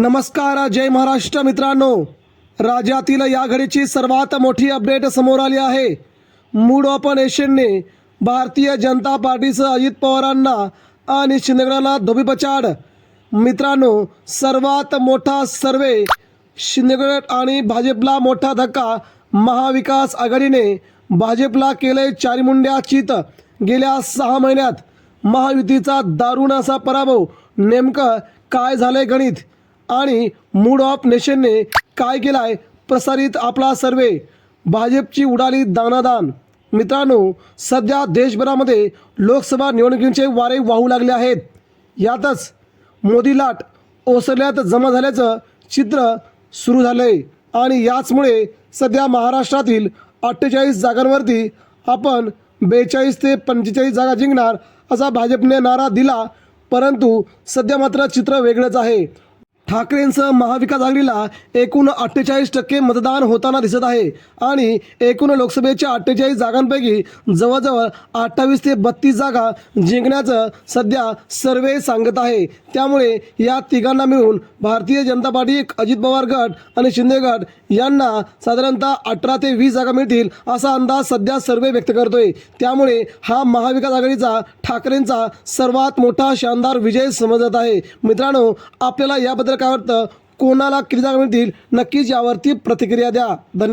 नमस्कार जय महाराष्ट्र मित्रांनो. राज्यातील या घडीची सर्वात मोठी अपडेट समोर आली आहे. मूड ऑफ नेशनने भारतीय जनता पार्टीसह अजित पवारांना आणि शिंदेगडाला धोबीपछाड मित्रांनो सर्वात मोठा सर्वे शिंदेगड आणि भाजपला मोठा धक्का महाविकास आघाडीने भाजपला केले चारिमुंड्या चित. गेल्या सहा महिन्यात महायुतीचा दारुण असा पराभव नेमकं काय झालंय गणित? आणि मूड ऑफ नेशनने काय केलाय? प्रसारित आपला सर्वे. भाजपची उडाली दानादान. मित्रांनो सध्या देशभरामध्ये लोकसभा निवडणुकींचे वारे वाहू लागले आहेत. यातच मोदी लाट ओसरल्यात जमा झाल्याचं चित्र सुरू झालंय. आणि याचमुळे सध्या महाराष्ट्रातील अठ्ठेचाळीस जागांवरती आपण बेचाळीस ते पंचेचाळीस जागा जिंकणार असा भाजपने नारा दिला परंतु सध्या मात्र चित्र वेगळंच आहे. ठाकरेंसह महाविकास आघाडीला एकूण अठ्ठेचाळीस टक्के मतदान होताना दिसत आहे. आणि एकूण लोकसभेच्या अठ्ठेचाळीस जागांपैकी जवळजवळ अठ्ठावीस ते बत्तीस जागा जिंकण्याचं सध्या सर्वे सांगत आहे. त्यामुळे या तिघांना मिळून भारतीय जनता पार्टी अजित पवार गट आणि शिंदे गट यांना साधारणतः अठरा ते वीस जागा मिळतील असा अंदाज सध्या सर्वे व्यक्त करतोय. त्यामुळे हा महाविकास आघाडीचा ठाकरेंचा सर्वात मोठा शानदार विजय समजत आहे. मित्रांनो आपल्याला याबद्दल काय वाटतं? कोणाला किती जागा मिळतील? नक्कीच यावरती प्रतिक्रिया द्या. धन्यवाद.